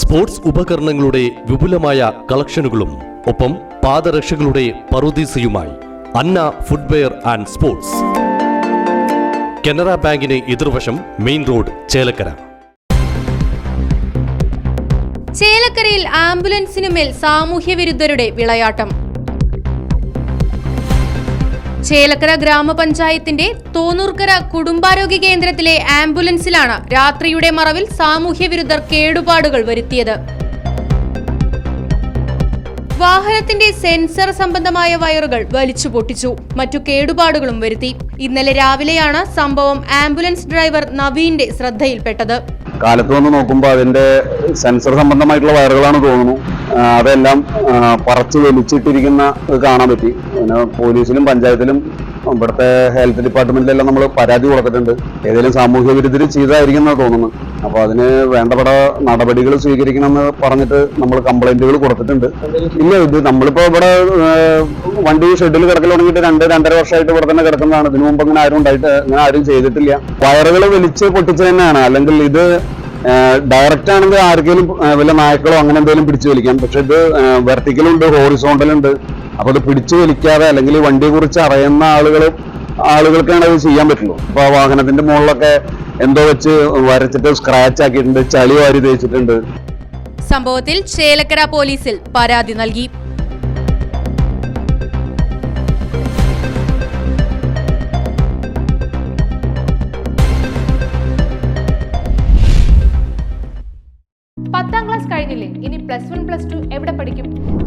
Sports ഉപകരണങ്ങളുടെ വിപുലമായ കളക്ഷനുകളും ഒപ്പം പാദരക്ഷകളുടെ പറുദീസയുമായി Anna footwear and sports. Canara ബാങ്കിന് എതിർവശം മെയിൻ റോഡ് ചേലക്കര. ചേലക്കരയിൽ ആംബുലൻസിനുമേൽ സാമൂഹ്യവിരുദ്ധരുടെ സാമൂഹ്യ വിരുദ്ധരുടെ വിളയാട്ടം. ചേലക്കര ഗ്രാമപഞ്ചായത്തിന്റെ തോന്നൂർക്കര കുടുംബാരോഗ്യ കേന്ദ്രത്തിലെ ആംബുലൻസിലാണ് രാത്രിയുടെ മറവിൽ സാമൂഹ്യ വിരുദ്ധർ കേടുപാടുകൾ വരുത്തിയത്. വാഹനത്തിന്റെ സെൻസർ സംബന്ധമായ വയറുകൾ വലിച്ചു പൊട്ടിച്ചു. മറ്റു കേടുപാടുകളും വരുത്തി. ഇന്നലെ രാവിലെയാണ് സംഭവം ആംബുലൻസ് ഡ്രൈവർ നവീന്റെ ശ്രദ്ധയിൽപ്പെട്ടത്. കാലത്ത് വന്ന് നോക്കുമ്പോൾ അതിന്റെ സെൻസർ സംബന്ധമായിട്ടുള്ള വയറുകളാണ് തോന്നുന്നു. അതെല്ലാം പറിച്ച് വലിച്ചിട്ടിരിക്കുന്ന കാണാൻ പറ്റി. പിന്നെ പോലീസിലും പഞ്ചായത്തിലും ഇവിടുത്തെ ഹെൽത്ത് ഡിപ്പാർട്ട്മെന്റിലെല്ലാം നമ്മൾ പരാതി കൊടുത്തിട്ടുണ്ട്. ഏതെങ്കിലും സാമൂഹ്യ വിരുദ്ധർ ചെയ്തായിരിക്കും എന്നാണ് തോന്നുന്നത്. അപ്പോൾ അതിന് വേണ്ടപ്പെട്ട നടപടികൾ സ്വീകരിക്കണമെന്ന് പറഞ്ഞിട്ട് നമ്മൾ കംപ്ലൈന്റുകൾ കൊടുത്തിട്ടുണ്ട്. ഇല്ല ഇത് നമ്മളിപ്പോ ഇവിടെ വണ്ടി ഷെഡിൽ കിടക്കൽ തുടങ്ങിയിട്ട് രണ്ട് രണ്ടര വർഷമായിട്ട് ഇവിടെ തന്നെ കിടക്കുന്നതാണ്. ഇതിനു മുമ്പ് അങ്ങനെ ആരും ഉണ്ടായിട്ട് അങ്ങനെ ആരും ചെയ്തിട്ടില്ല. വയറുകൾ വലിച്ച് പൊട്ടിച്ച് തന്നെയാണ്. അല്ലെങ്കിൽ ഇത് ഡയറക്റ്റ് ആണെങ്കിൽ ആർക്കെങ്കിലും വല്ല നായ്ക്കളോ അങ്ങനെ എന്തെങ്കിലും പിടിച്ചു വലിക്കാം. പക്ഷെ ഇത് വെർട്ടിക്കലും ഉണ്ട് ഹോറിസോണ്ടലും ഉണ്ട് അപ്പൊ അത് പിടിച്ചു വലിക്കാതെ അല്ലെങ്കിൽ വണ്ടിയെ കുറിച്ച് അറിയുന്ന ആളുകൾ ആളുകൾക്കാണ് അത് ചെയ്യാൻ പറ്റുള്ളൂ. അപ്പോൾ ആ വാഹനത്തിന്റെ മുകളിലൊക്കെ എന്തോ വെച്ച് വരച്ചിട്ട് സ്ക്രാച്ച് ആക്കിയിട്ടുണ്ട് ചളി വാരി തേച്ചിട്ടുണ്ട്. സംഭവത്തിൽ ചേലക്കര പോലീസിൽ പരാതി നൽകി. പത്താം ക്ലാസ് കഴിഞ്ഞില്ലേ? ഇനി പ്ലസ് വൺ പ്ലസ് ടു എവിടെ പഠിക്കും?